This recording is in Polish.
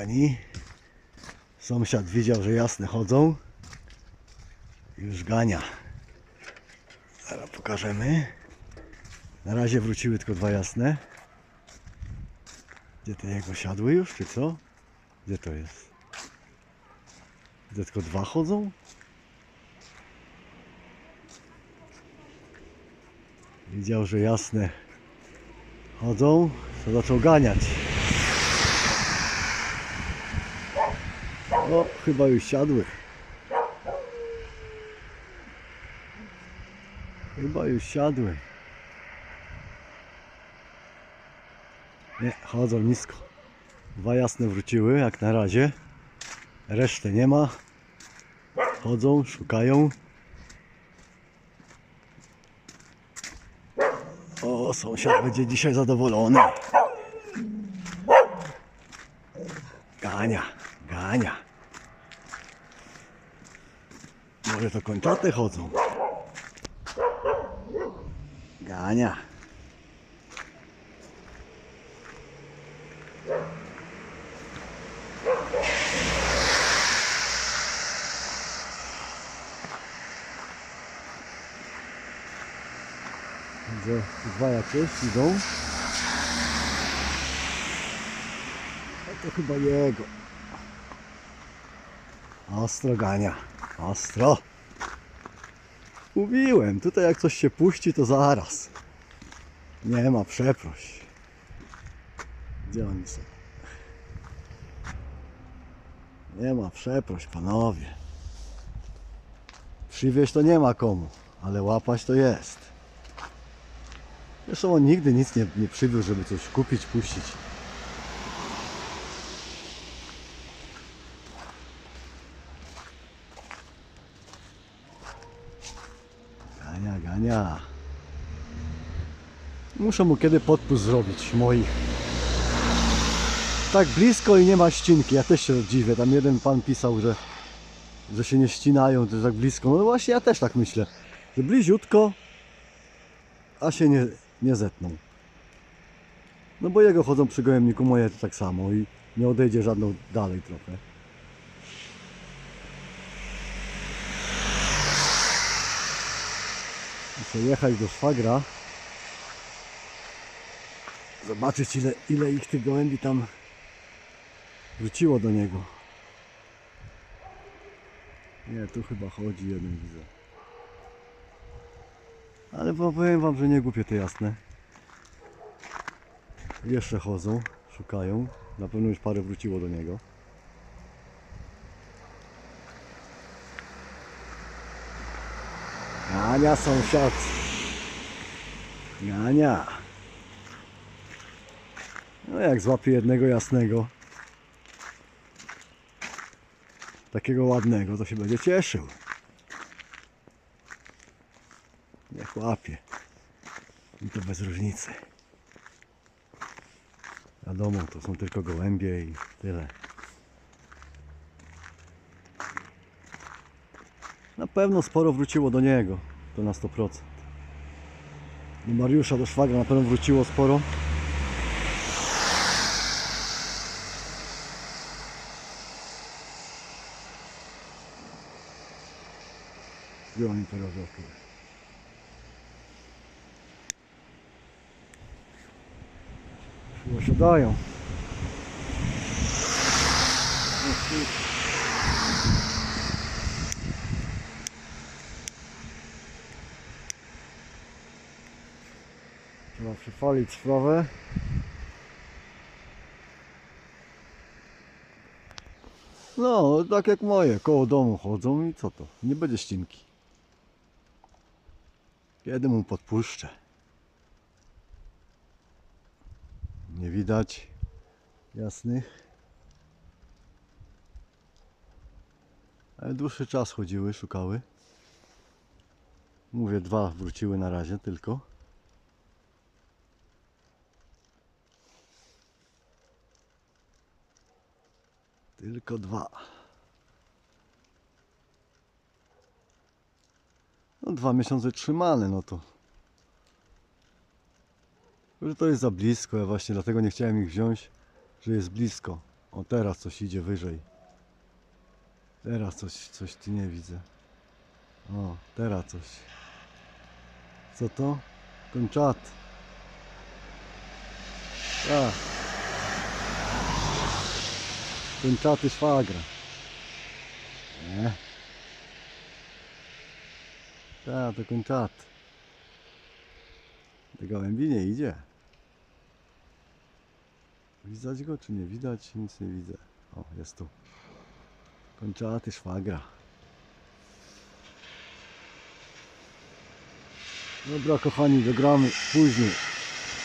kochani. Sąsiad widział, że jasne chodzą. Już gania. Zaraz pokażemy. Na razie wróciły tylko dwa jasne. Gdzie te jego siadły już, czy co? Gdzie to jest? Gdzie tylko dwa chodzą? Widział, że jasne chodzą, to zaczął ganiać. O, chyba już siadły. Chyba już siadły. Nie, chodzą nisko. Dwa jasne wróciły, jak na razie. Resztę nie ma. Chodzą, szukają. O, sąsiad będzie dzisiaj zadowolony. Gania, gania. Może to kończaty chodzą. Gania. Widzę dwa jakieś idą. To chyba jego. Ostro gania. Ostro. Mówiłem, tutaj jak coś się puści, to zaraz. Nie ma przeproś. Gdzie oni są? Nie ma przeproś, panowie. Przywieźć to nie ma komu, ale łapać to jest. Zresztą on nigdy nic nie, nie przywiózł, żeby coś kupić, puścić. Gania, gania. Muszę mu kiedy podpust zrobić, moich. Tak blisko i nie ma ścinki. Ja też się dziwię. Tam jeden pan pisał, że, że się nie ścinają, to tak blisko. No właśnie ja też tak myślę. Że bliziutko, a się nie, nie zetną. No bo jego chodzą przy gołębniku, moje to tak samo i nie odejdzie żadną dalej trochę. Muszę jechać do szwagra. Zobaczyć ile, ile ich tych gołębi tam wróciło do niego. Nie, tu chyba chodzi jeden widzę. Ale po- powiem wam, że nie głupie te jasne. Jeszcze chodzą, szukają. Na pewno już parę wróciło do niego. Gania sąsiad. Gania. No jak złapie jednego jasnego. Takiego ładnego, to się będzie cieszył. Niech łapie. I to bez różnicy. Wiadomo, to są tylko gołębie i tyle. Na pewno sporo wróciło do niego. To na 100%. Do Mariusza, do szwagra na pewno wróciło sporo. Gdzie oni teraz robią? Chyba siadają. Trzeba przefalić sprawę. No, tak jak moje, koło domu chodzą i co to? Nie będzie ścinki. Kiedy mu podpuszczę? Nie widać jasnych. Ale dłuższy czas chodziły, szukały. Mówię, dwa wróciły na razie tylko. Tylko dwa. No dwa miesiące trzymane, no to. Że to jest za blisko, ja właśnie dlatego nie chciałem ich wziąć, że jest blisko. O, teraz coś idzie wyżej. Teraz coś, coś tu nie widzę. O, teraz coś. Co to? Konczat. Tak. Kończaty szwagra. Nie. Tak, to kończat. Do gołębi nie idzie. Widać go czy nie widać? Nic nie widzę. O, jest tu. Kończaty szwagra. Dobra kochani, dogramy później.